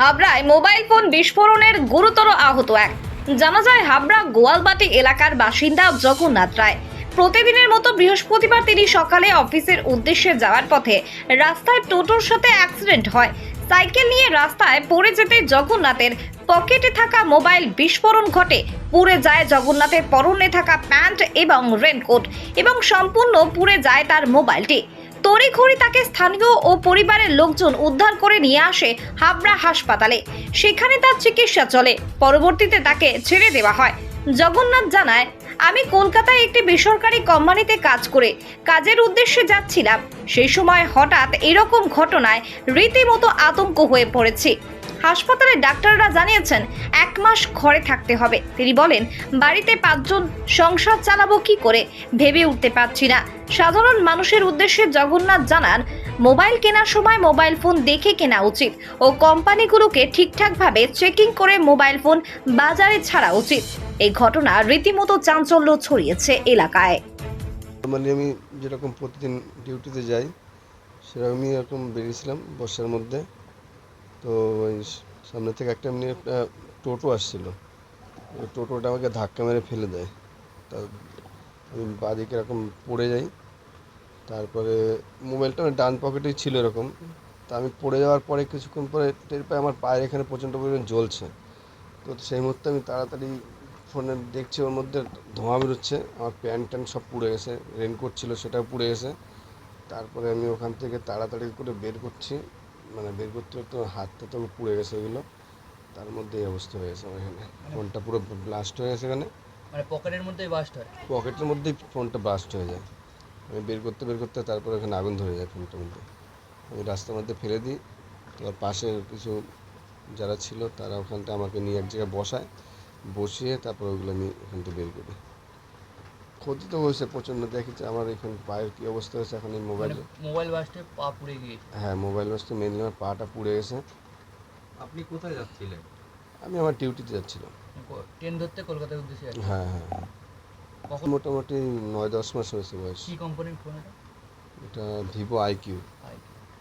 হাবড়ায় mobile phone বিস্ফোরণের গুরুতর আহত এক। জানা যায়, হাবড়া গোয়ালবাটি এলাকার বাসিন্দা জগন্নাথ রায়। প্রতিদিনের মতো বৃহস্পতিবার তিনি সকালে অফিসের উদ্দেশ্যে যাওয়ার পথে রাস্তায় টোটোর সাথে অ্যাক্সিডেন্ট হয়। সাইকেল নিয়ে রাস্তায় পড়ে যেতে জগন্নাথের পকেটে থাকা মোবাইল বিস্ফোরণ ঘটে। পুড়ে যায় জগন্নাথের পরনে থাকা প্যান্ট এবং রেনকোট এবং সম্পূর্ণ পুড়ে যায় তার মোবাইলটি। তড়িঘড়ি তাকে স্থানীয় ও পরিবারের লোকজন উদ্ধার করে নিয়ে আসে হাবড়া হাসপাতালে। সেখানে তার চিকিৎসা চলে। পরবর্তীতে তাকে ছেড়ে দেওয়া হয়। জগন্নাথ জানায়, আমি কলকাতায় একটি বেসরকারি কোম্পানিতে কাজ করে কাজের উদ্দেশ্যে যাচ্ছিলাম। সেই সময় হঠাৎ এরকম ঘটনায় রীতিমতো আতঙ্ক হয়ে পড়েছি। হাসপাতালে ডাক্তাররা জানিয়েছেন, এক মাস ঘরে থাকতে হবে। তিনি বলেন, বাড়িতে পাঁচজন, সংসার চালাবো কি করে? ভেবে উঠতে পারছি না। সাধারণ মানুষের উদ্দেশ্যে জগন্নাথ জানান, মোবাইল কেনার সময় মোবাইল ফোন দেখে কেনা উচিত ও কোম্পানিগুলোকে ঠিকঠাকভাবে চেকিং করে মোবাইল ফোন বাজারে ছাড়া উচিত। এই ঘটনা রীতিমতো চাঞ্চল্য ছড়িয়েছে এলাকায়। মানে আমি যেরকম প্রতিদিন ডিউটিতে যাই, সেরকমই এরকম বেরিয়েছিলাম বর্ষার মধ্যে। তো ওই সামনে থেকে একটা এমনি একটা টোটো আসছিল। ওই টোটোটা আমাকে ধাক্কা মেরে ফেলে দেয়। তা আমি বাদিকে এরকম পড়ে যাই। তারপরে মোবাইলটা ডান পকেটেই ছিল এরকম। তা আমি পড়ে যাওয়ার পরে কিছুক্ষণ পরে টের পাই আমার পায়ের এখানে প্রচণ্ড পরিমাণ জ্বলছে। তো সেই মুহূর্তে আমি তাড়াতাড়ি ফোনে দেখছি ওর মধ্যে ধোঁয়া বেরোচ্ছে। আমার প্যান্ট ট্যান্ট সব পুড়ে গেছে রেনকোট ছিল সেটাও পুড়ে গেছে। তারপরে আমি ওখান থেকে তাড়াতাড়ি করে বের করছি। মানে বের করতে তো হাতটা তো পুড়ে গেছে ওগুলো তার মধ্যে এই অবস্থা হয়ে গেছে আমার এখানে। ফোনটা পুরো ব্লাস্ট হয়ে গেছে এখানে। মানে পকেটের মধ্যেই বাস্ট হয়? পকেটের মধ্যেই ফোনটা ব্লাস্ট হয়ে যায়। আমি বের করতে বের করতে তারপরে ওখানে আগুন ধরে যায় ফোনটার মধ্যে। আমি রাস্তার মধ্যে ফেলে দিই। তারপর পাশে কিছু যারা ছিল তারা ওখানটা আমাকে নিয়ে এক জায়গায় বসায়। বসিয়ে তারপর ওগুলো আমি ওখান থেকে বের করি। ক্ষতি তো হয়েছে প্রচণ্ড দেখেছি আমার এখানে পায়ের কী অবস্থা হয়েছে এখন এই মোবাইলে মোবাইল বাস্টে পা পুড়ে গিয়েছে। হ্যাঁ মোবাইল বাসতে মেনলি আমার পাটা পুড়ে গেছে। আপনি কোথায় যাচ্ছিলেন? আমি আমার ডিউটিতে যাচ্ছিলাম। ট্রেন ধরতে কলকাতার উদ্দেশ্যে হ্যাঁ হ্যাঁ হ্যাঁ। কখন? মোটামুটি নয় দশ মাস হয়েছে বয়স। কি কোম্পানির ফোন এটা? এটা ভিভো আইকিউ আই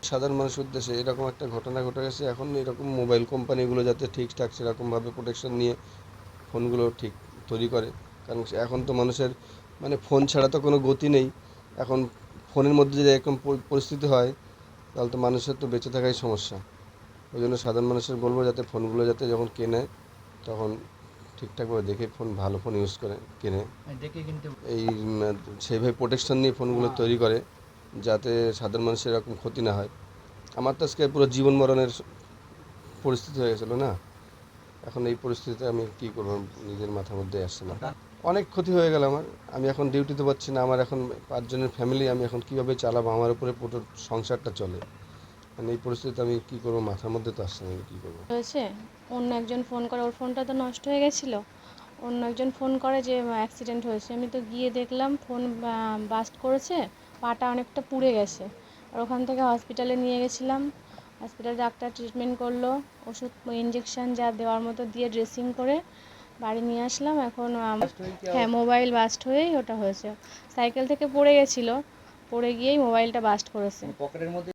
সাধারণ মানুষের উদ্দেশ্যে এরকম একটা ঘটনা ঘটে গেছে এখন এরকম মোবাইল কোম্পানিগুলো যাতে ঠিকঠাক সেরকমভাবে প্রোটেকশন নিয়ে ফোনগুলো ঠিক তৈরি করে কারণ এখন তো মানুষের মানে ফোন ছাড়া তো কোনো গতি নেই। এখন ফোনের মধ্যে যদি এরকম পরিস্থিতি হয় তাহলে তো মানুষের তো বেঁচে থাকাই সমস্যা। ওই জন্য সাধারণ মানুষের বলব যাতে ফোনগুলো যাতে যখন কেনে তখন ঠিকঠাকভাবে দেখে ফোন ভালো ফোন ইউজ করে কেনে। দেখে কিনতে এই উম, সেইভাবে প্রোটেকশন নিয়ে ফোনগুলো তৈরি করে যাতে সাধারণ মানুষের এরকম ক্ষতি না হয়। আমার তো আজকে পুরো জীবন মরণের পরিস্থিতি হয়ে গেছিল না। এখন এই পরিস্থিতিতে আমি কী করব? নিজের মাথার মধ্যে আসছে না। অনেক ক্ষতি হয়ে গেল আমার। আমি এখন ডিউটিতে পাচ্ছি না, আমার এখন পাঁচজনের ফ্যামিলি আমি এখন কীভাবে চালাবো, আমার উপরে পুরো সংসারটা চলে। মানে এই পরিস্থিতিতে আমি কী করব, মাথার মধ্যে তো আসছে না আমি কী করব। হয়েছে? অন্য একজন ফোন করে, ওর ফোনটা তো নষ্ট হয়ে গেছিল। অন্য একজন ফোন করে যে অ্যাক্সিডেন্ট হয়েছে। আমি তো গিয়ে দেখলাম ফোন বাস্ট করেছে, পাটা অনেকটা পুড়ে গেছে। আর ওখান থেকে হসপিটালে নিয়ে গেছিলাম। হসপিটালে ডাক্তার ট্রিটমেন্ট করল, ওষুধ ইঞ্জেকশন যা দেওয়ার মতো দিয়ে ড্রেসিং করে বাড়ি নিয়ে আসলাম এখন হ্যাঁ মোবাইল বাস্ট হয়েই ওটা হয়েছে। সাইকেল থেকে পড়ে গেছিল পড়ে গিয়েই মোবাইলটা বাস্ট করেছে। পকেটের মধ্যে